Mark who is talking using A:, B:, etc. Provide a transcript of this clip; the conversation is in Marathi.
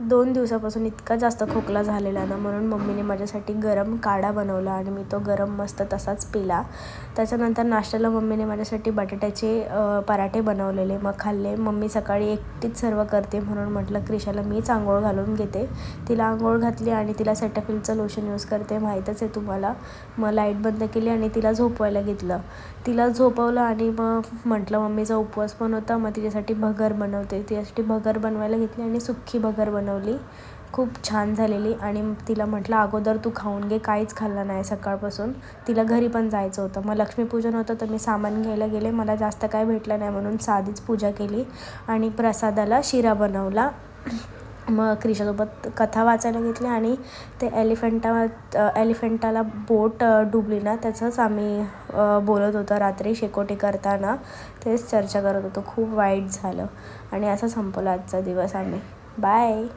A: दोन दिवसापासून इतका जास्त खोकला झालेला ना म्हणून मम्मीने माझ्यासाठी गरम काढा बनवला आणि मी तो गरम मस्त तसाच पिला. त्याच्यानंतर नाश्त्याला मम्मीने माझ्यासाठी बटाट्याचे पराठे बनवलेले मग खाल्ले. मम्मी सकाळी एकटीच सर्व करते म्हणून म्हटलं क्रिशाला मीच आंघोळ घालून घेते. तिला आंघोळ घातली आणि तिला सेटाफिलचं लोशन यूज करते माहीतच आहे तुम्हाला. मग लाइट बंद केली आणि तिला झोपवायला घेतलं. तिला झोपवलं आणि मग म्हटलं मम्मीचा उपवास पण होता मग तिच्यासाठी भगर बनवते. तिच्यासाठी भगर बनवायला घेतली आणि सुक्की भगर बनवली. बनवली. खूप छान झालेली आणि तिला म्हटलं अगोदर तू खाऊन घे काहीच खाल्लं नाही सकाळपासून. तिला घरी पण जायचं होतं. मग लक्ष्मीपूजन होतं तर मी सामान घ्यायला गेले. मला जास्त काय भेटलं नाही म्हणून साधीच पूजा केली आणि प्रसादाला शिरा बनवला. मग क्रिशासोबत कथा वाचायला घेतली आणि ते एलिफंटा एलिफंटाला बोट डुबली ना त्याचंच आम्ही बोलत होतो रात्री शेकोटी करताना. तेच चर्चा करत होतो. खूप वाईट झालं. आणि असं संपलं आजचा दिवस आम्ही. Bye.